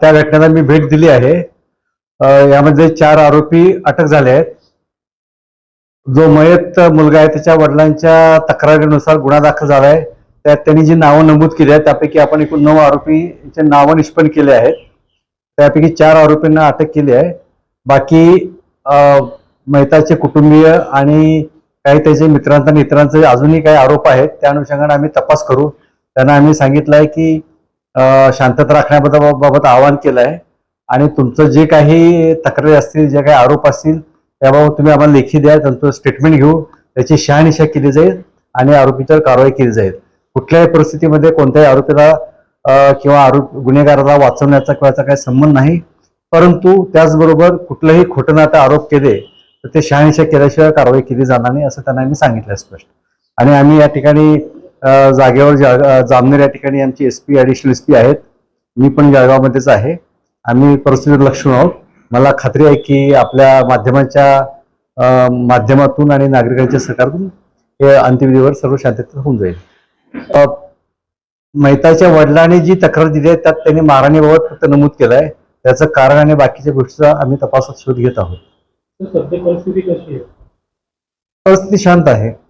त्या घटनेला मी भेट दिली आहे. यामध्ये चार आरोपी अटक झाले आहेत. जो मयत मुलगा आहे त्याच्या वडिलांच्या तक्रारीनुसार गुन्हा दाखल झाला आहे त्यात त्यांनी जी नावं नमूद केली आहेत त्यापैकी आपण एकूण नऊ आरोपीचे नावं निष्पन्न केले आहेत. त्यापैकी चार आरोपींना अटक केली आहे. बाकी मेहताचे कुटुंबीय आणि काही त्याचे मित्रांचा आणि इतरांचे अजूनही काही आरोप आहेत त्या अनुषंगाने आम्ही तपास करू. त्यांना आम्ही सांगितलं आहे की शांतता राखण्याबद्दल बाबत आवाहन केलं आहे आणि तुमचं जे काही तक्रारी असतील जे काही आरोप असतील त्याबाबत तुम्ही आम्हाला लेखी द्या त्यांचं स्टेटमेंट घेऊ. त्याची शहानिशा केली जाईल आणि आरोपीच्यावर कारवाई केली जाईल. कुठल्याही परिस्थितीमध्ये कोणत्याही आरोपीला किंवा आरोप गुन्हेगाराला वाचवण्याचा किंवा काही संबंध नाही. परंतु त्याचबरोबर कुठलंही खोटं नातं आरोप केले तर ते शहानिशा केल्याशिवाय कारवाई केली जाणार नाही असं त्यांना आम्ही सांगितलं आहे स्पष्ट. आणि आम्ही या ठिकाणी जागेवर जा- जामनेर या ठिकाणी आमची S P additional S P आहेत. मी पण जळगावमध्येच आहे. आम्ही परिस्थितीवर लक्ष आहोत. मला खात्री आहे की आपल्या माध्यमांच्या माध्यमातून आणि नागरिकांच्या सहकारातून हे अंत्यविधीवर सर्व शांततेत होऊन जाईल. अ, मैताच्या वडिलांनी जी तक्रार दिली आहे त्यात त्यांनी मारहाणीबाबत फक्त नमूद केलं आहे त्याचं कारण आणि बाकीच्या गोष्टीचा आम्ही तपासात शोध घेत आहोत. तर सध्या परिस्थिती कशी आहे? परिस्थिती शांत आहे.